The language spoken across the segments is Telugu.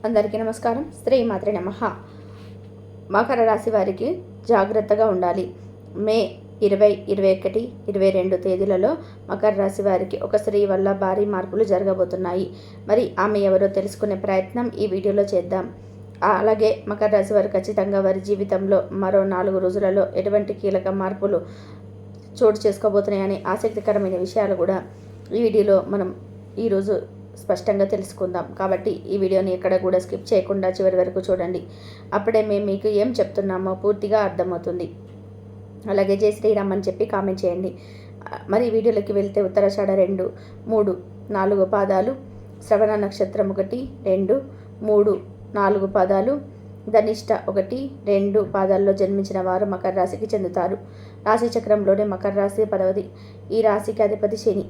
అందరికీ నమస్కారం. స్త్రీ మాత్రే నమ. మకర రాశి వారికి జాగ్రత్తగా ఉండాలి. మే ఇరవై ఇరవై ఒకటి ఇరవై రెండు తేదీలలో మకర రాశి వారికి ఒక స్త్రీ వల్ల భారీ మార్పులు జరగబోతున్నాయి. మరి ఆమె ఎవరో తెలుసుకునే ప్రయత్నం ఈ వీడియోలో చేద్దాం. అలాగే మకర రాశి వారు ఖచ్చితంగా వారి జీవితంలో మరో నాలుగు రోజులలో ఎటువంటి కీలక మార్పులు చోటు చేసుకోబోతున్నాయని ఆసక్తికరమైన విషయాలు కూడా ఈ వీడియోలో మనం ఈరోజు స్పష్టంగా తెలుసుకుందాం. కాబట్టి ఈ వీడియోని ఎక్కడ కూడా స్కిప్ చేయకుండా చివరి వరకు చూడండి. అప్పుడే మేము మీకు ఏం చెప్తున్నామో పూర్తిగా అర్థమవుతుంది. అలాగే జై శ్రీరామ్ అని చెప్పి కామెంట్ చేయండి. మరి వీడియోలోకి వెళ్తే ఉత్తరాషాఢ రెండు మూడు నాలుగు పాదాలు శ్రవణ నక్షత్రం ఒకటి రెండు మూడు నాలుగు పాదాలు ధనిష్ట ఒకటి రెండు పాదాల్లో జన్మించిన వారు మకర రాశికి చెందుతారు. రాశి చక్రంలోనే మకర రాశి పదవది. ఈ రాశికి అధిపతి శని.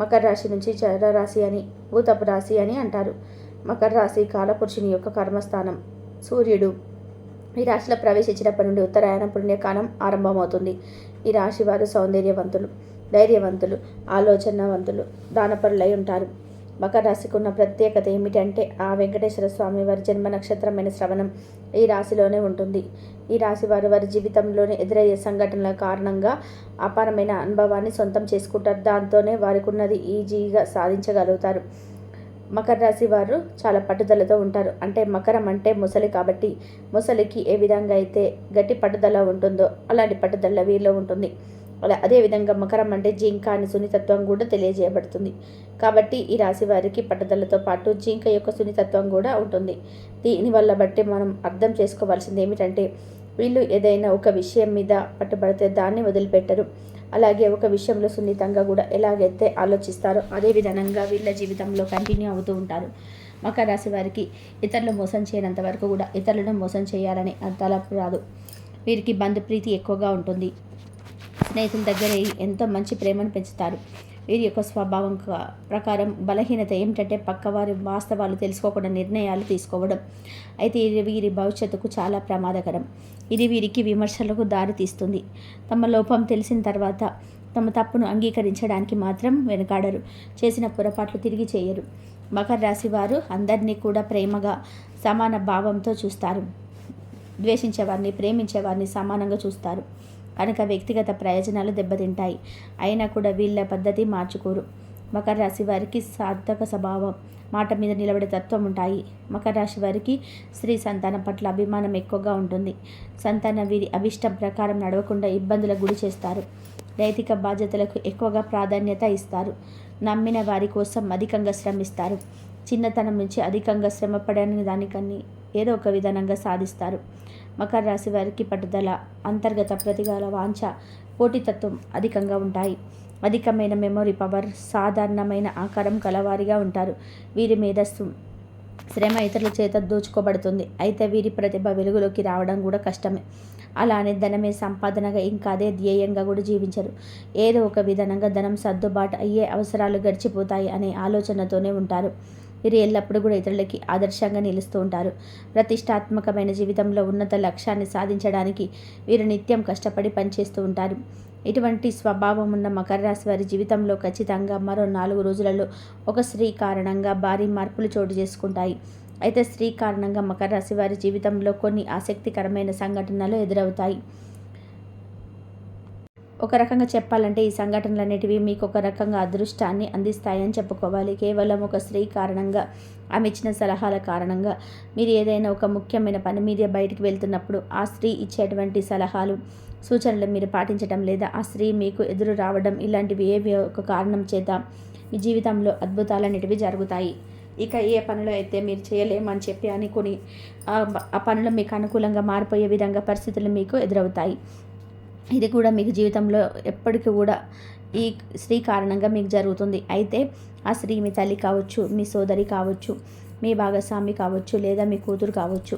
మకర రాశి నుంచి చర రాశి అని భూతపు రాశి అని అంటారు. మకర రాశి కాలపురుషుని యొక్క కర్మస్థానం. సూర్యుడు ఈ రాశిలో ప్రవేశించినప్పటి నుండి ఉత్తరాయణ పుణ్యకాలం ఆరంభమవుతుంది. ఈ రాశి వారు సౌందర్యవంతులు ధైర్యవంతులు ఆలోచనవంతులు దానపరులై ఉంటారు. మకర రాశికి ఉన్న ప్రత్యేకత ఏమిటంటే ఆ వెంకటేశ్వర స్వామి వారి జన్మ నక్షత్రమైన శ్రవణం ఈ రాశిలోనే ఉంటుంది. ఈ రాశి వారు వారి జీవితంలోనే ఎదురయ్యే సంఘటనల కారణంగా అపారమైన అనుభవాన్ని సొంతం చేసుకుంటారు. దాంతోనే వారికి ఉన్నది ఈజీగా సాధించగలుగుతారు. మకర రాశి వారు చాలా పట్టుదలతో ఉంటారు. అంటే మకరం అంటే ముసలి కాబట్టి ముసలికి ఏ విధంగా అయితే గట్టి పట్టుదల ఉంటుందో అలాంటి పట్టుదల వీరిలో ఉంటుంది. అదేవిధంగా మకరం అంటే జింక అని సున్నితత్వం కూడా తెలియజేయబడుతుంది. కాబట్టి ఈ రాశి వారికి పట్టుదలతో పాటు జింక యొక్క సున్నితత్వం కూడా ఉంటుంది. దీనివల్ల బట్టి మనం అర్థం చేసుకోవాల్సింది ఏమిటంటే వీళ్ళు ఏదైనా ఒక విషయం మీద పట్టుబడితే దాన్ని వదిలిపెట్టరు. అలాగే ఒక విషయంలో సున్నితంగా కూడా ఎలాగైతే ఆలోచిస్తారో అదే విధంగా వీళ్ళ జీవితంలో కంటిన్యూ అవుతూ ఉంటారు. మకర రాశి వారికి ఇతరులు మోసం చేయనంత వరకు కూడా ఇతరులను మోసం చేయాలని తలపు రాదు. వీరికి బంధుప్రీతి ఎక్కువగా ఉంటుంది. స్నేహితుల దగ్గర ఎంతో మంచి ప్రేమను పెంచుతారు. వీరి యొక్క స్వభావం క- ప్రకారం బలహీనత ఏమిటంటే పక్కవారి వాస్తవాలు తెలుసుకోకుండా నిర్ణయాలు తీసుకోవడం. అయితే ఇది వీరి భవిష్యత్తుకు చాలా ప్రమాదకరం. ఇది వీరికి విమర్శలకు దారి తీస్తుంది. తమ లోపం తెలిసిన తర్వాత తమ తప్పును అంగీకరించడానికి మాత్రం వెనుకాడరు. చేసిన పొరపాట్లు తిరిగి చేయరు. మకర రాశి వారు అందరినీ కూడా ప్రేమగా సమాన భావంతో చూస్తారు. ద్వేషించేవారిని ప్రేమించేవారిని సమానంగా చూస్తారు. కనుక వ్యక్తిగత ప్రయోజనాలు దెబ్బతింటాయి. అయినా కూడా వీళ్ళ పద్ధతి మార్చుకోరు. మకర రాశి వారికి సార్థక స్వభావం. మాట మీద నిలబడే తత్వం ఉంటాయి. మకర రాశి వారికి స్త్రీ సంతానం పట్ల అభిమానం ఎక్కువగా ఉంటుంది. సంతానం వీరి అభిష్టం ప్రకారం నడవకుండా ఇబ్బందులకు గురి చేస్తారు. నైతిక బాధ్యతలకు ఎక్కువగా ప్రాధాన్యత ఇస్తారు. నమ్మిన వారి కోసం అధికంగా శ్రమిస్తారు. చిన్నతనం నుంచి అధికంగా శ్రమపడని దానికన్నీ ఏదో ఒక విధానంగా సాధిస్తారు. మకర రాశి వారికి పట్టుదల అంతర్గత ప్రతిగాల వాంఛ పోటీతత్వం అధికంగా ఉంటాయి. అధికమైన మెమొరీ పవర్ సాధారణమైన ఆకారం కలవారిగా ఉంటారు. వీరి మేధస్సు శ్రమ ఇతరుల చేత దోచుకోబడుతుంది. అయితే వీరి ప్రతిభ వెలుగులోకి రావడం కూడా కష్టమే. అలానే ధనమే సంపాదనగా ఇంకా అదే ధ్యేయంగా కూడా జీవించరు. ఏదో ఒక విధానంగా ధనం సర్దుబాటు అయ్యే అవసరాలు గడిచిపోతాయి అనే ఆలోచనతోనే ఉంటారు. వీరు ఎల్లప్పుడూ కూడా ఇతరులకి ఆదర్శంగా నిలుస్తూ ఉంటారు. ప్రతిష్టాత్మకమైన జీవితంలో ఉన్నత లక్ష్యాన్ని సాధించడానికి వీరు నిత్యం కష్టపడి పనిచేస్తూ ఉంటారు. ఇటువంటి స్వభావం ఉన్న మకర రాశి వారి జీవితంలో ఖచ్చితంగా మరో నాలుగు రోజులలో ఒక స్త్రీ కారణంగా భారీ మార్పులు చోటు చేసుకుంటాయి. అయితే స్త్రీ కారణంగా మకర రాశి వారి జీవితంలో కొన్ని ఆసక్తికరమైన సంఘటనలు ఎదురవుతాయి. ఒక రకంగా చెప్పాలంటే ఈ సంఘటనలు అనేటివి మీకు ఒక రకంగా అదృష్టాన్ని అందిస్తాయని చెప్పుకోవాలి. కేవలం ఒక స్త్రీ కారణంగా ఆమె ఇచ్చిన సలహాల కారణంగా మీరు ఏదైనా ఒక ముఖ్యమైన పని మీద బయటికి వెళ్తున్నప్పుడు ఆ స్త్రీ ఇచ్చేటువంటి సలహాలు సూచనలు మీరు పాటించడం లేదా ఆ స్త్రీ మీకు ఎదురు రావడం ఇలాంటివి ఏవి ఒక కారణం చేత మీ జీవితంలో అద్భుతాలు అనేటివి జరుగుతాయి. ఇక ఏ పనులు అయితే మీరు చేయలేమని చెప్పి అనుకుని ఆ ఆ పనులు మీకు అనుకూలంగా మారిపోయే విధంగా పరిస్థితులు మీకు ఎదురవుతాయి. ఇది కూడా మీకు జీవితంలో ఎప్పటికీ కూడా ఈ స్త్రీ కారణంగా మీకు జరుగుతుంది. అయితే ఆ స్త్రీ మీ తల్లి కావచ్చు మీ సోదరి కావచ్చు మీ భాగస్వామి కావచ్చు లేదా మీ కూతురు కావచ్చు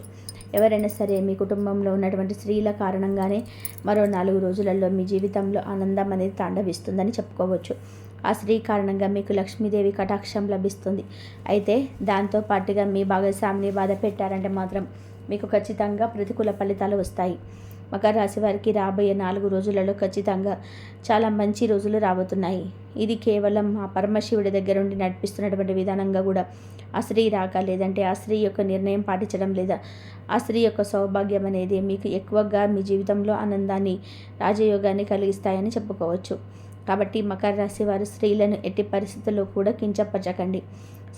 ఎవరైనా సరే మీ కుటుంబంలో ఉన్నటువంటి స్త్రీల కారణంగానే మరో నాలుగు రోజులలో మీ జీవితంలో ఆనందం అనేది తాండవిస్తుందని చెప్పుకోవచ్చు. ఆ స్త్రీ కారణంగా మీకు లక్ష్మీదేవి కటాక్షం లభిస్తుంది. అయితే దాంతో పాటుగా మీ భాగస్వామిని బాధ పెట్టారంటే మాత్రం మీకు ఖచ్చితంగా ప్రతికూల ఫలితాలు వస్తాయి. మకర రాశి వారికి రాబోయే నాలుగు రోజులలో ఖచ్చితంగా చాలా మంచి రోజులు రాబోతున్నాయి. ఇది కేవలం ఆ పరమశివుడి దగ్గర ఉండి నడిపిస్తున్నటువంటి విధానంగా కూడా ఆ స్త్రీ రాక లేదంటే ఆ స్త్రీ యొక్క నిర్ణయం పాటించడం లేదా ఆ స్త్రీ యొక్క సౌభాగ్యం అనేది మీకు ఎక్కువగా మీ జీవితంలో ఆనందాన్ని రాజయోగాన్ని కలిగిస్తాయని చెప్పుకోవచ్చు. కాబట్టి మకర రాశి వారు స్త్రీలను ఎట్టి పరిస్థితుల్లో కూడా కించపరచకండి.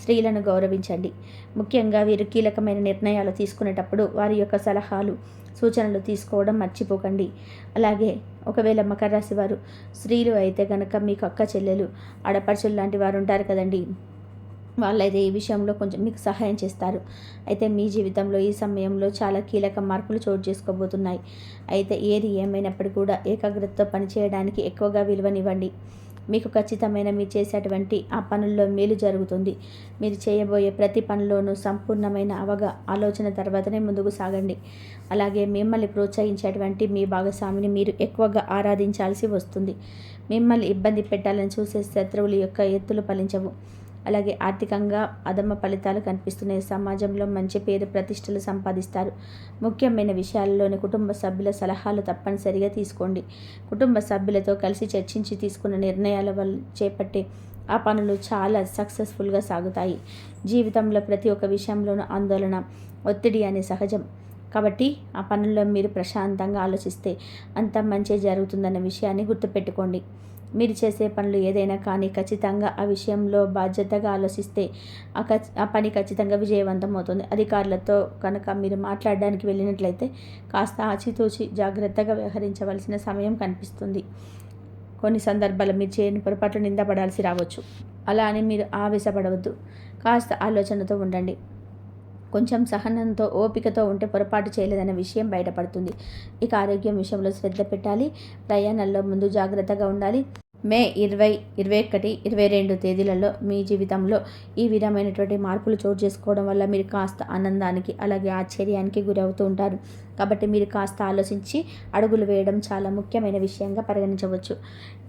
స్త్రీలను గౌరవించండి. ముఖ్యంగా వీరు కీలకమైన నిర్ణయాలు తీసుకునేటప్పుడు వారి యొక్క సలహాలు సూచనలు తీసుకోవడం మర్చిపోకండి. అలాగే ఒకవేళ మకర రాశి వారు స్త్రీలు అయితే కనుక మీకు అక్క చెల్లెలు ఆడపడుచులు లాంటి వారు ఉంటారు కదండి. వాళ్ళైతే ఈ విషయంలో కొంచెం మీకు సహాయం చేస్తారు. అయితే మీ జీవితంలో ఈ సమయంలో చాలా కీలక మార్పులు చోటు చేసుకోబోతున్నాయి. అయితే ఏది ఏమైనప్పటికీ కూడా ఏకాగ్రతతో పనిచేయడానికి ఎక్కువగా విలువనివ్వండి. మీకు ఖచ్చితమైన మీరు చేసేటువంటి ఆ పనుల్లో మేలు జరుగుతుంది. మీరు చేయబోయే ప్రతి పనిలోనూ సంపూర్ణమైన అవగా ఆలోచన తర్వాతనే ముందుకు సాగండి. అలాగే మిమ్మల్ని ప్రోత్సహించేటువంటి మీ భాగస్వామిని మీరు ఎక్కువగా ఆరాధించాల్సి వస్తుంది. మిమ్మల్ని ఇబ్బంది పెట్టాలని చూసే శత్రువుల యొక్క ఎత్తులు ఫలించవు. అలాగే ఆర్థికంగా అదమ్మ ఫలితాలు కనిపిస్తున్నాయి. సమాజంలో మంచి పేరు ప్రతిష్టలు సంపాదిస్తారు. ముఖ్యమైన విషయాల్లోని కుటుంబ సభ్యుల సలహాలు తప్పనిసరిగా తీసుకోండి. కుటుంబ సభ్యులతో కలిసి చర్చించి తీసుకున్న నిర్ణయాల వల్ల చేపట్టే ఆ పనులు చాలా సక్సెస్ఫుల్గా సాగుతాయి. జీవితంలో ప్రతి ఒక్క విషయంలోనూ ఆందోళన ఒత్తిడి అనే సహజం. కాబట్టి ఆ పనుల్లో మీరు ప్రశాంతంగా ఆలోచిస్తే అంత మంచి జరుగుతుందన్న విషయాన్ని గుర్తుపెట్టుకోండి. మీరు చేసే పనులు ఏదైనా కానీ ఖచ్చితంగా ఆ విషయంలో బాధ్యతగా ఆలోచిస్తే ఆ ఆ పని ఖచ్చితంగా విజయవంతం అవుతుంది. అధికారులతో కనుక మీరు మాట్లాడడానికి వెళ్ళినట్లయితే కాస్త ఆచితూచి జాగ్రత్తగా వ్యవహరించవలసిన సమయం కనిపిస్తుంది. కొన్ని సందర్భాలు మీరు చేయని పొరపాట్లు నిందపడాల్సి రావచ్చు. అలా అని మీరు ఆవేశపడవద్దు. కాస్త ఆలోచనతో ఉండండి. కొంచెం సహనంతో ఓపికతో ఉంటే పొరపాటు చేయలేదనే విషయం బయటపడుతుంది. ఇక ఆరోగ్యం విషయంలో శ్రద్ధ పెట్టాలి. ప్రయాణాల్లో ముందు జాగ్రత్తగా ఉండాలి. మే ఇరవై ఇరవై ఒకటి ఇరవై రెండు తేదీలలో మీ జీవితంలో ఈ విధమైనటువంటి మార్పులు చోటు చేసుకోవడం వల్ల మీరు కాస్త ఆనందానికి అలాగే ఆశ్చర్యానికి గురవుతూ ఉంటారు. కాబట్టి మీరు కాస్త ఆలోచించి అడుగులు వేయడం చాలా ముఖ్యమైన విషయంగా పరిగణించవచ్చు.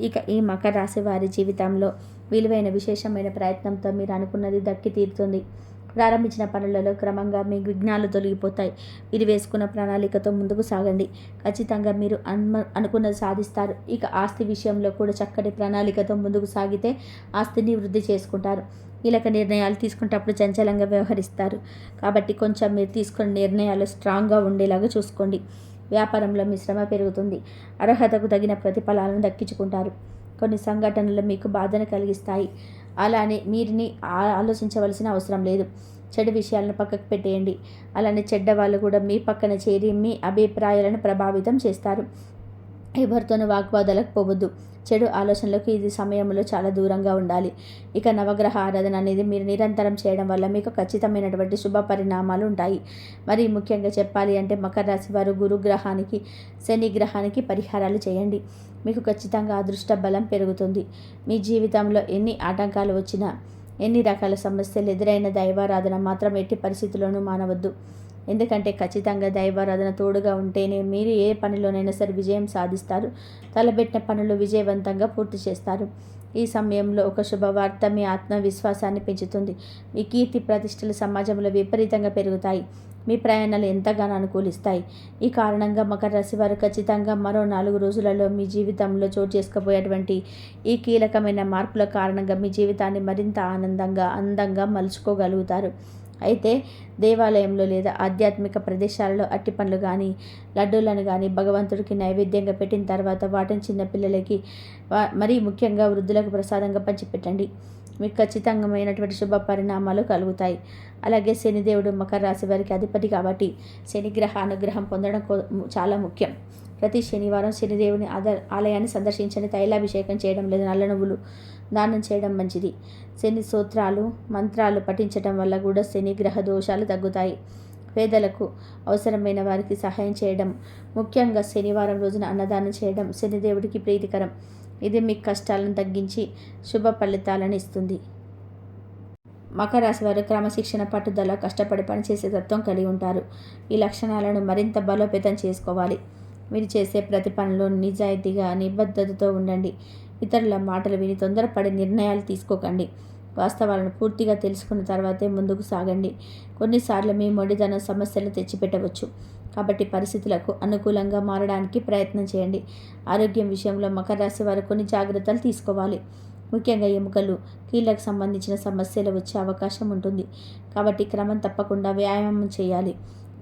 ఇక ఈ మకర రాశి వారి జీవితంలో విలువైన విశేషమైన ప్రయత్నంతో మీరు అనుకున్నది దక్కి తీరుతుంది. ప్రారంభించిన పనులలో క్రమంగా మీ విఘ్నాలు తొలగిపోతాయి. ఇది వేసుకున్న ప్రణాళికతో ముందుకు సాగండి. ఖచ్చితంగా మీరు అన్మ అనుకున్నది సాధిస్తారు. ఇక ఆస్తి విషయంలో కూడా చక్కటి ప్రణాళికతో ముందుకు సాగితే ఆస్తిని వృద్ధి చేసుకుంటారు. కీలక నిర్ణయాలు తీసుకునేటప్పుడు చంచలంగా వ్యవహరిస్తారు. కాబట్టి కొంచెం మీరు తీసుకున్న నిర్ణయాలు స్ట్రాంగ్గా ఉండేలాగా చూసుకోండి. వ్యాపారంలో మీ శ్రమ పెరుగుతుంది. అర్హతకు తగిన ప్రతిఫలాలను దక్కించుకుంటారు. కొన్ని సంఘటనలు మీకు బాధను కలిగిస్తాయి. అలానే మీరిని ఆలోచించవలసిన అవసరం లేదు. చెడు విషయాలను పక్కకు పెట్టేయండి. అలానే చెడ్డ వాళ్ళు కూడా మీ పక్కన చేరి మీ అభిప్రాయాలను ప్రభావితం చేస్తారు. ఎవరితోనూ వాగ్వాదాలకు పోవద్దు. చెడు ఆలోచనలకు ఇది సమయంలో చాలా దూరంగా ఉండాలి. ఇక నవగ్రహ ఆరాధన అనేది మీరు నిరంతరం చేయడం వల్ల మీకు ఖచ్చితమైనటువంటి శుభ పరిణామాలు ఉంటాయి. మరి ముఖ్యంగా చెప్పాలి అంటే మకర రాశి వారు గురుగ్రహానికి శని గ్రహానికి పరిహారాలు చేయండి. మీకు ఖచ్చితంగా అదృష్ట బలం పెరుగుతుంది. మీ జీవితంలో ఎన్ని ఆటంకాలు వచ్చినా ఎన్ని రకాల సమస్యలు ఎదురైన దైవారాధన మాత్రం ఎట్టి పరిస్థితుల్లోనూ మానవద్దు. ఎందుకంటే ఖచ్చితంగా దైవారాధన తోడుగా ఉంటేనే మీరు ఏ పనిలోనైనా సరే విజయం సాధిస్తారు. తలబెట్టిన పనులు విజయవంతంగా పూర్తి చేస్తారు. ఈ సమయంలో ఒక శుభవార్త మీ ఆత్మవిశ్వాసాన్ని పెంచుతుంది. మీ కీర్తి ప్రతిష్టలు సమాజంలో విపరీతంగా పెరుగుతాయి. మీ ప్రయాణాలు ఎంతగానో అనుకూలిస్తాయి. ఈ కారణంగా మకర రాశి వారు ఖచ్చితంగా మరో నాలుగు రోజులలో మీ జీవితంలో చోటు చేసుకోబోయేటువంటి ఈ కీలకమైన మార్పుల కారణంగా మీ జీవితాన్ని మరింత ఆనందంగా అందంగా మలుచుకోగలుగుతారు. అయితే దేవాలయంలో లేదా ఆధ్యాత్మిక ప్రదేశాలలో అట్టి పండ్లు కానీ లడ్డూలను కానీ భగవంతుడికి నైవేద్యంగా పెట్టిన తర్వాత వాటిని చిన్నపిల్లలకి మరీ ముఖ్యంగా వృద్ధులకు ప్రసాదంగా పంచిపెట్టండి. మీకు ఖచ్చితంగమైనటువంటి శుభ పరిణామాలు కలుగుతాయి. అలాగే శనిదేవుడు మకర రాశి వారికి అధిపతి కాబట్టి శనిగ్రహ అనుగ్రహం పొందడం చాలా ముఖ్యం. ప్రతి శనివారం శనిదేవుని ఆలయాన్ని సందర్శించని తైలాభిషేకం చేయడం లేదా నల్ల నువ్వులు దానం చేయడం మంచిది. శని సూత్రాలు మంత్రాలు పఠించడం వల్ల కూడా శని గ్రహ దోషాలు తగ్గుతాయి. పేదలకు అవసరమైన వారికి సహాయం చేయడం ముఖ్యంగా శనివారం రోజున అన్నదానం చేయడం శనిదేవుడికి ప్రీతికరం. ఇది మీ కష్టాలను తగ్గించి శుభ ఫలితాలను ఇస్తుంది. మకర రాశి వారు క్రమశిక్షణ పట్టుదల కష్టపడి పనిచేసే తత్వం కలిగి ఉంటారు. ఈ లక్షణాలను మరింత బలోపేతం చేసుకోవాలి. మీరు చేసే ప్రతి పనిలో నిజాయితీగా నిబద్ధతతో ఉండండి. ఇతరుల మాటలు విని తొందరపడి నిర్ణయాలు తీసుకోకండి. వాస్తవాలను పూర్తిగా తెలుసుకున్న తర్వాతే ముందుకు సాగండి. కొన్నిసార్లు మీ మొండితనం సమస్యలు తెచ్చిపెట్టవచ్చు. కాబట్టి పరిస్థితులకు అనుకూలంగా మారడానికి ప్రయత్నం చేయండి. ఆరోగ్యం విషయంలో మకర రాశి వారు కొన్ని జాగ్రత్తలు తీసుకోవాలి. ముఖ్యంగా ఎముకలు కీళ్ళకు సంబంధించిన సమస్యలు వచ్చే అవకాశం ఉంటుంది. కాబట్టి క్రమం తప్పకుండా వ్యాయామం చేయాలి.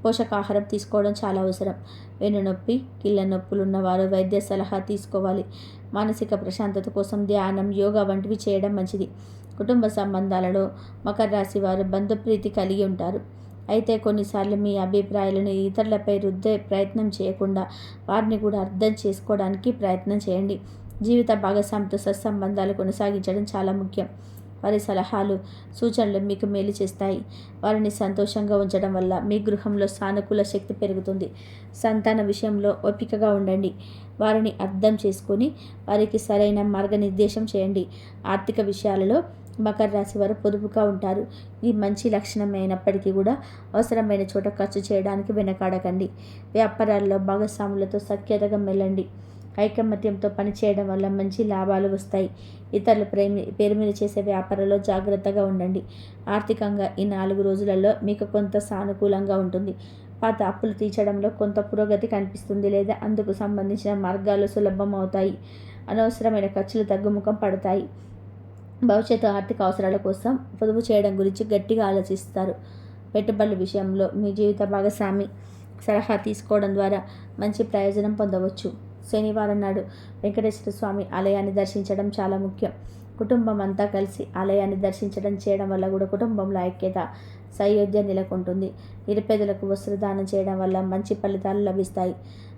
పోషకాహారం తీసుకోవడం చాలా అవసరం. వెన్నునొప్పి కీళ్ళ నొప్పులు ఉన్నవారు వైద్య సలహా తీసుకోవాలి. మానసిక ప్రశాంతత కోసం ధ్యానం యోగా వంటివి చేయడం మంచిది. కుటుంబ సంబంధాలలో మకర రాశి వారు బంధుప్రీతి కలిగి ఉంటారు. అయితే కొన్నిసార్లు మీ అభిప్రాయాలను ఇతరులపై రుద్దే ప్రయత్నం చేయకుండా వారిని కూడా అర్థం చేసుకోవడానికి ప్రయత్నం చేయండి. జీవిత భాగస్వామితో సత్సంబంధాలు కొనసాగించడం చాలా ముఖ్యం. వారి సలహాలు సూచనలు మీకు మేలు చేస్తాయి. వారిని సంతోషంగా ఉంచడం వల్ల మీ గృహంలో సానుకూల శక్తి పెరుగుతుంది. సంతాన విషయంలో ఓపికగా ఉండండి. వారిని అర్థం చేసుకొని వారికి సరైన మార్గనిర్దేశం చేయండి. ఆర్థిక విషయాలలో మకర రాశి వారు పొదుపుగా ఉంటారు. ఈ మంచి లక్షణమైనప్పటికీ కూడా అవసరమైన చోట ఖర్చు చేయడానికి వెనకాడకండి. వ్యాపారాల్లో భాగస్వాములతో సఖ్యతగా మెల్లండి ఐకమత్యంతో పనిచేయడం వల్ల మంచి లాభాలు వస్తాయి. ఇతరుల ప్రేమి పేరు మీద చేసే వ్యాపారంలో జాగ్రత్తగా ఉండండి. ఆర్థికంగా ఈ నాలుగు రోజులలో మీకు కొంత సానుకూలంగా ఉంటుంది. పాత అప్పులు తీర్చడంలో కొంత పురోగతి కనిపిస్తుంది లేదా అందుకు సంబంధించిన మార్గాలు సులభం అవుతాయి. అనవసరమైన ఖర్చులు తగ్గుముఖం పడతాయి. భవిష్యత్తు ఆర్థిక అవసరాల కోసం పొదుపు చేయడం గురించి గట్టిగా ఆలోచిస్తారు. పెట్టుబడుల విషయంలో మీ జీవిత భాగస్వామి సలహా తీసుకోవడం ద్వారా మంచి ప్రయోజనం పొందవచ్చు. శనివారం నాడు వెంకటేశ్వర స్వామి ఆలయాన్ని దర్శించడం చాలా ముఖ్యం. కుటుంబం అంతా కలిసి ఆలయాన్ని దర్శించడం చేయడం వల్ల కూడా కుటుంబంలో ఐక్యత సయోధ్య నెలకొంటుంది. నిరుపేదలకు వస్త్రదానం చేయడం వల్ల మంచి ఫలితాలు లభిస్తాయి.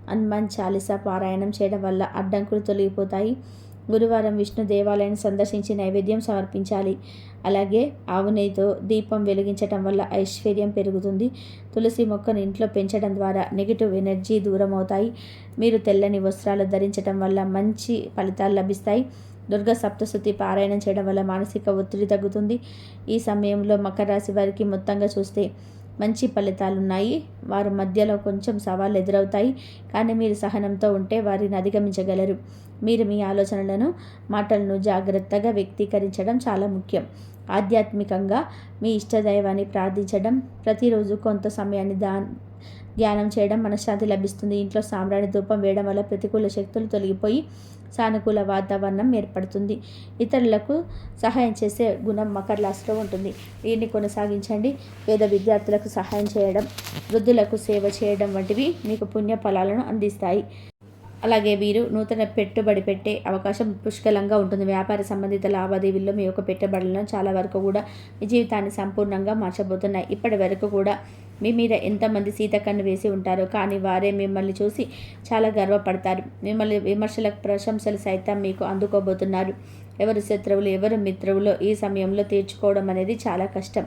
హనుమాన్ చాలీసా పారాయణం చేయడం వల్ల అడ్డంకులు తొలగిపోతాయి. గురువారం విష్ణు దేవాలయాన్ని సందర్శించి నైవేద్యం సమర్పించాలి. అలాగే ఆవు దీపం వెలిగించటం వల్ల ఐశ్వర్యం పెరుగుతుంది. తులసి మొక్కను ఇంట్లో పెంచడం ద్వారా నెగిటివ్ ఎనర్జీ దూరం అవుతాయి మీరు తెల్లని వస్త్రాలు ధరించడం వల్ల మంచి ఫలితాలు లభిస్తాయి. దుర్గ సప్తశుతి పారాయణం చేయడం వల్ల మానసిక ఒత్తిడి తగ్గుతుంది. ఈ సమయంలో మకర రాశి వారికి మొత్తంగా చూస్తే మంచి ఫలితాలు ఉన్నాయి వారు మధ్యలో కొంచెం సవాళ్ళు ఎదురవుతాయి. కానీ మీరు సహనంతో ఉంటే వారిని అధిగమించగలరు. మీరు మీ ఆలోచనలను మాటలను జాగ్రత్తగా వ్యక్తీకరించడం చాలా ముఖ్యం. ఆధ్యాత్మికంగా మీ ఇష్టదైవాన్ని ప్రార్థించడం ప్రతిరోజు కొంత సమయాన్ని దా ధ్యానం చేయడం మనశ్శాంతి లభిస్తుంది. ఇంట్లో సాంబ్రాణి ధూపం వేయడం వల్ల ప్రతికూల శక్తులు తొలగిపోయి సానుకూల వాతావరణం ఏర్పడుతుంది. ఇతరులకు సహాయం చేసే గుణం మకర రాశిలో ఉంటుంది. దీన్ని కొనసాగించండి. పేద విద్యార్థులకు సహాయం చేయడం వృద్ధులకు సేవ చేయడం వంటివి మీకు పుణ్య ఫలాలను అందిస్తాయి. అలాగే వీరు నూతన పెట్టుబడి పెట్టే అవకాశం పుష్కలంగా ఉంటుంది. వ్యాపార సంబంధిత లావాదేవీల్లో మీ యొక్క పెట్టుబడులను చాలా వరకు కూడా మీ జీవితాన్ని సంపూర్ణంగా మార్చబోతున్నాయి. ఇప్పటి వరకు కూడా మీ మీద ఎంతమంది సీతకన్ను వేసి ఉంటారో కానీ వారే మిమ్మల్ని చూసి చాలా గర్వపడతారు. మిమ్మల్ని విమర్శలకు ప్రశంసలు సైతం మీకు అందుకోబోతున్నారు. ఎవరు శత్రువులు ఎవరు మిత్రువులో ఈ సమయంలో తీర్చుకోవడం అనేది చాలా కష్టం.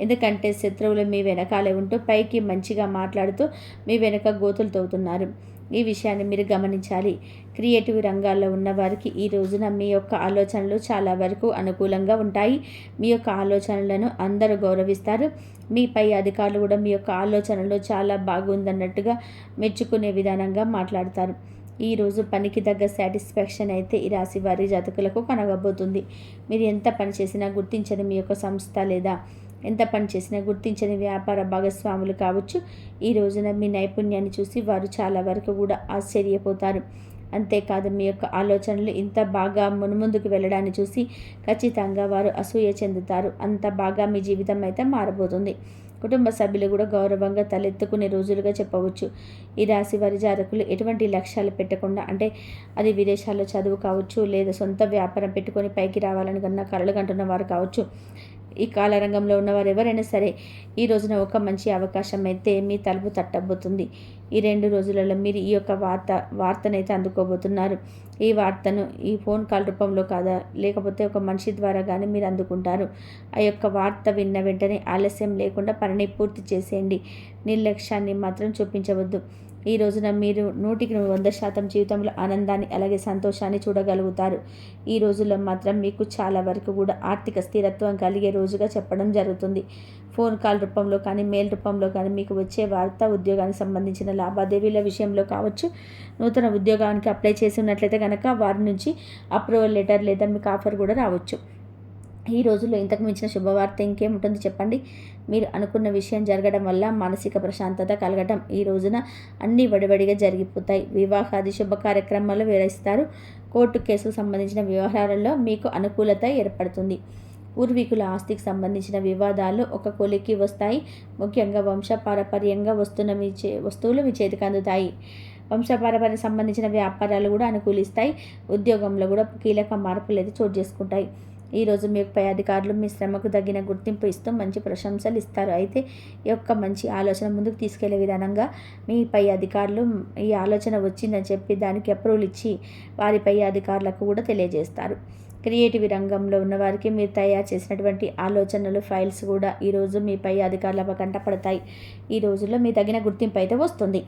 ఎందుకంటే శత్రువులు మీ వెనకాలే ఉంటూ పైకి మంచిగా మాట్లాడుతూ మీ వెనక గోతులు తవ్వుతున్నారు. ఈ విషయాన్ని మీరు గమనించాలి. క్రియేటివ్ రంగాల్లో ఉన్న వారికి ఈ రోజున మీ యొక్క ఆలోచనలు చాలా వరకు అనుకూలంగా ఉంటాయి. మీ యొక్క ఆలోచనలను అందరూ గౌరవిస్తారు. మీ పై అధికారులు కూడా మీ యొక్క ఆలోచనలో చాలా బాగుందన్నట్టుగా మెచ్చుకునే విధానంగా మాట్లాడతారు. ఈరోజు పనికి తగ్గ సాటిస్ఫాక్షన్ అయితే ఈ రాశి వారి జాతకులకు కనగబోతుంది మీరు ఎంత పని చేసినా గుర్తించని మీ యొక్క సంస్థ లేదా ఎంత పని చేసినా గుర్తించని వ్యాపార భాగస్వాములు కావచ్చు ఈ రోజున మీ నైపుణ్యాన్ని చూసి వారు చాలా వరకు కూడా ఆశ్చర్యపోతారు. అంతేకాదు మీ యొక్క ఆలోచనలు ఇంత బాగా మునుముందుకు వెళ్ళడాన్ని చూసి ఖచ్చితంగా వారు అసూయ చెందుతారు. అంత బాగా మీ జీవితం అయితే మారబోతుంది. కుటుంబ సభ్యులు కూడా గౌరవంగా తలెత్తుకునే రోజులుగా చెప్పవచ్చు. ఈ రాశి వారి జాతకులు ఎటువంటి లక్ష్యాలు పెట్టకుండా అంటే అది విదేశాల్లో చదువు కావచ్చు లేదా సొంత వ్యాపారం పెట్టుకొని పైకి రావాలని కన్నా కలలు కంటున్న వారు కావచ్చు ఈ కాలరంగంలో ఉన్నవారు ఎవరైనా సరే ఈ రోజున ఒక మంచి అవకాశం అయితే మీ తలుపు తట్టబోతుంది. ఈ రెండు రోజులలో మీరు ఈ యొక్క వార్త వార్తనైతే అందుకోబోతున్నారు. ఈ వార్తను ఈ ఫోన్ కాల్ రూపంలో కాదా? లేకపోతే ఒక మనిషి ద్వారా కానీ మీరు అందుకుంటారు. ఆ యొక్క వార్త విన్న వెంటనే ఆలస్యం లేకుండా పనిని పూర్తి చేసేయండి. నిర్లక్ష్యాన్ని మాత్రం చూపించవద్దు. ఈ రోజున మీరు నూటికి వంద శాతం జీవితంలో ఆనందాన్ని అలాగే సంతోషాన్ని చూడగలుగుతారు. ఈ రోజుల్లో మాత్రం మీకు చాలా వరకు కూడా ఆర్థిక స్థిరత్వం కలిగే రోజుగా చెప్పడం జరుగుతుంది. ఫోన్ కాల్ రూపంలో కానీ మెయిల్ రూపంలో కానీ మీకు వచ్చే వార్త ఉద్యోగానికి సంబంధించిన లావాదేవీల విషయంలో కావచ్చు నూతన ఉద్యోగానికి అప్లై చేసి ఉన్నట్లయితే కనుక వారి నుంచి అప్రూవల్ లెటర్ లేదా మీకు ఆఫర్ కూడా రావచ్చు. ఈ రోజుల్లో ఇంతకు మించిన శుభవార్త ఇంకేముంటుంది చెప్పండి? మీరు అనుకున్న విషయం జరగడం వల్ల మానసిక ప్రశాంతత కలగటం ఈ రోజున అన్నీ వడివడిగా జరిగిపోతాయి. వివాహాది శుభ కార్యక్రమాలు వివరిస్తారు. కోర్టు కేసుకు సంబంధించిన వ్యవహారాల్లో మీకు అనుకూలత ఏర్పడుతుంది. పూర్వీకుల ఆస్తికి సంబంధించిన వివాదాలు ఒక కొలికి వస్తాయి. ముఖ్యంగా వంశపారపర్యంగా వస్తున్న మీ చే వస్తువులు మీ చేతికి అందుతాయి. వంశపారపర్యం సంబంధించిన వ్యాపారాలు కూడా అనుకూలిస్తాయి. ఉద్యోగంలో కూడా కీలక మార్పులు అయితే చోటు చేసుకుంటాయి. ఈరోజు మీ పై అధికారులు మీ శ్రమకు తగిన గుర్తింపు ఇస్తూ మంచి ప్రశంసలు ఇస్తారు. అయితే ఈ యొక్క మంచి ఆలోచన ముందుకు తీసుకెళ్ళే విధానంగా మీ పై అధికారులు ఈ ఆలోచన వచ్చిందని చెప్పి దానికి అప్రూవల్ ఇచ్చి వారి పై అధికారులకు కూడా తెలియజేస్తారు. క్రియేటివ్ రంగంలో ఉన్నవారికి మీరు తయారు చేసినటువంటి ఆలోచనలు ఫైల్స్ కూడా ఈరోజు మీ పై అధికారుల కంటపడతాయి ఈ రోజుల్లో మీ తగిన గుర్తింపు అయితే వస్తుంది.